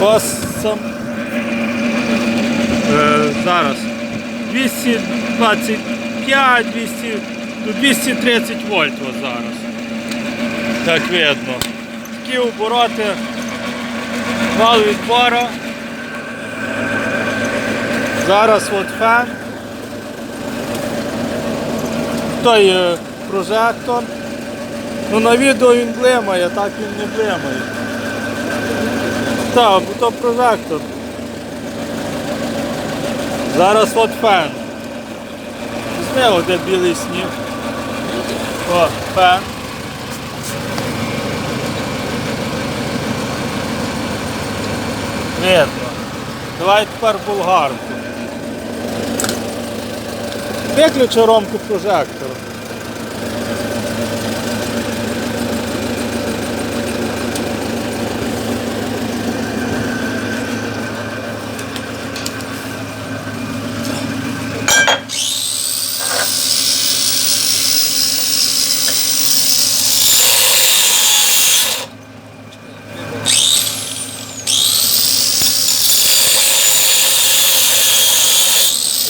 Ось сам. Е, зараз 225, 200, ну, 230 вольт ось зараз. Так видно. Такі обороти, вал відбора. Зараз от фен. Той е, прожектор. Ну на відео він блимає, так він не блимає. Так, бо то прожектор. Зараз от фен. Візьми оде білий сніг. О, фен. Видно. Давай тепер болгарку. Виключи ромку прожектора.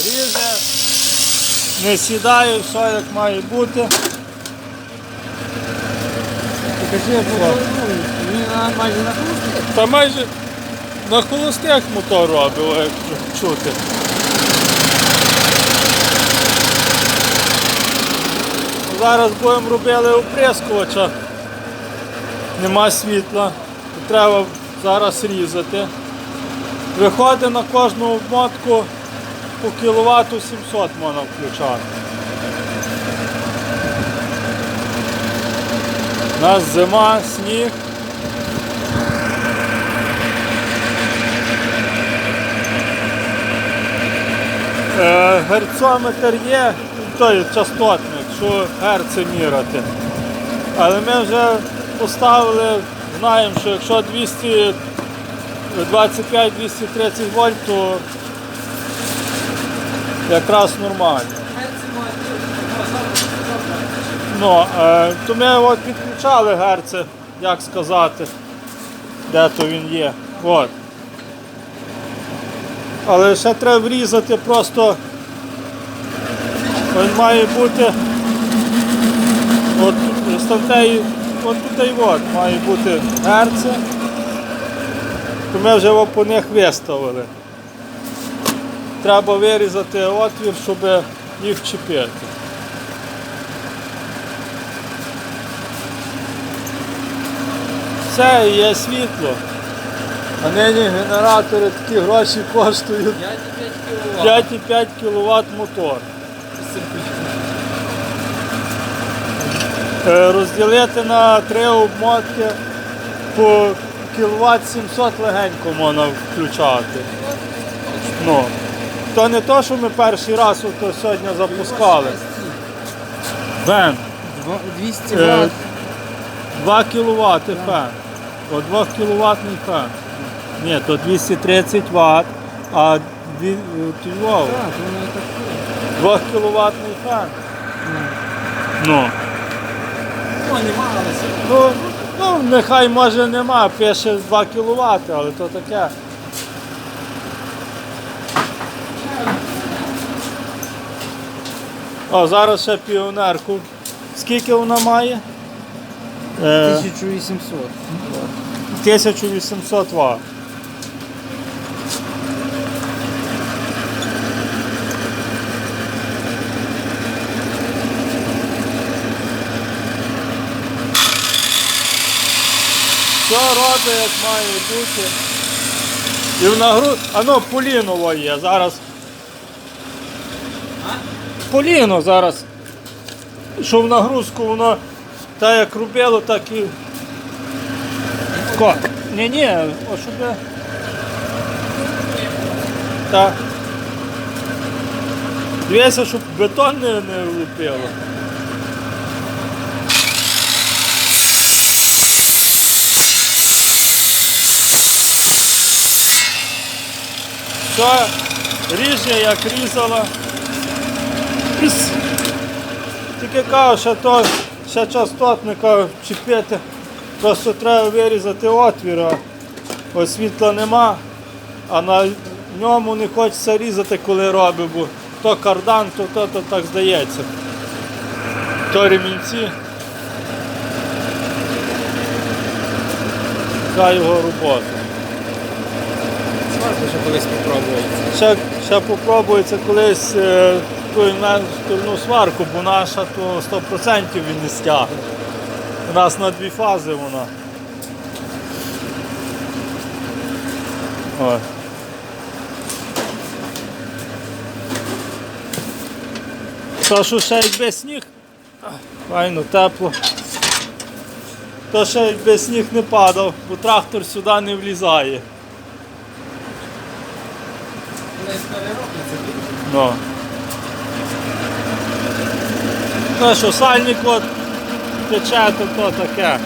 Ріже, не сідає, все як має бути. Покажи, бо він майже на хвості. Та майже на холостих мотор робив, як чути. Зараз будемо робити оприскувача. Нема світла. Треба зараз різати. Виходить на кожну обмотку по кіловату 700 можна включати. У нас зима, сніг. Е, Герцометр є, той частотник, що герци міряти. Але ми вже поставили, знаємо, що якщо 225-230 вольт, то якраз нормально. Ну, е, то ми от підключали герци, як сказати, де то він є. От. Але ще треба врізати просто. Він має бути. От стантеї, от тут і от має бути герці. То ми вже його по них виставили. Треба вирізати отвір, щоб їх чіпити. Все, є світло. А нині генератори такі гроші коштують 5,5 кВт. мотор. Е, Розділити на три обмотки по кВт 700 легенько можна включати. Ну, то не то, що ми перший раз ото сьогодні запускали. Бен, 200 Е, Вт. 2 кВт фен. О, 2 кВт фен. Ні, то 230 Вт, а дві- е, ти вау, Так, воно і так. 2 кВт фен. Ну. О, нема, але все. Ну, ну, нехай може нема, пише 2 кВт, але то таке. О, зараз ще піонерку. Скільки вона має? Е, 1800. 1800 Вт. Все робить, як має бути. І в нагруз... А ну, поліново є зараз. Поліно зараз. Що в нагрузку воно так як робило, так і. Ко? Ні, ні, о, щоб. Так. Дивися, щоб бетон не, не влупило. Все, ріже, як різала. Іс. Тільки кажу, що то ще частотника чіпити Просто треба вирізати отвір, а ось світла нема, а на ньому не хочеться різати, коли робить, бо то кардан, то то, то так здається. То ремінці. Та його робота. Сварку ще колись попробувати. Ще, ще попробується колись ту інвентурну сварку, бо наша то 100% він не стягне. У нас на дві фази вона. Ой. То, що ще якби сніг, файно, тепло. То ще якби сніг не падав, бо трактор сюди не влізає. Колись Ну що, сальник от тече, то, то таке.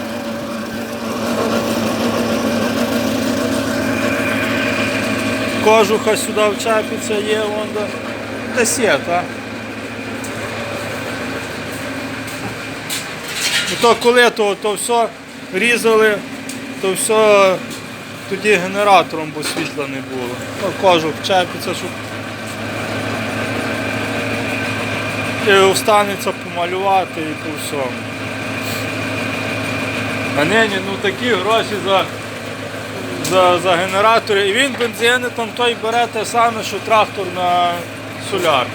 Кожуха сюди вчепиться, є вон де. Десь є, так? То коли то, то все різали, то все тоді генератором, бо світла не було. Ну, кожух вчепиться, щоб і встанеться помалювати і то все. А нині ну такі гроші за, за, за генератори. І він бензини там той бере те саме, що трактор на солярку.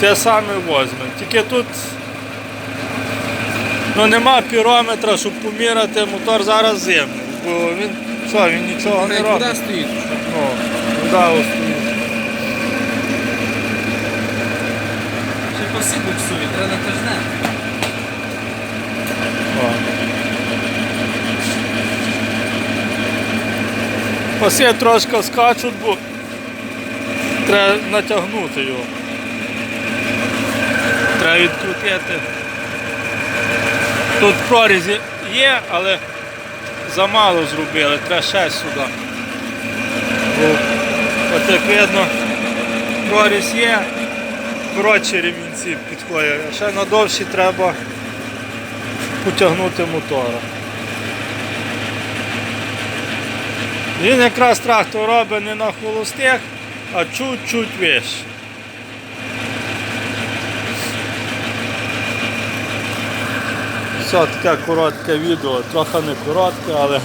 Те саме возьме. Тільки тут ну, нема пірометра, щоб поміряти мотор зараз зимний. Бо він що, він нічого не робить. стоїть? Ну, куди ось стоїть. Ще коси буксує, треба натяжне. Оси трошки скачуть, бо треба натягнути його. Треба відкрутити. Тут прорізі є, але замало зробили, треба ще сюди. От як видно, проріз є, коротші ремінці підходять, а ще на довші треба потягнути мотора. Він якраз трактор робить не на холостих, а чуть-чуть вище. Все таке коротке відео, трохи не коротке, але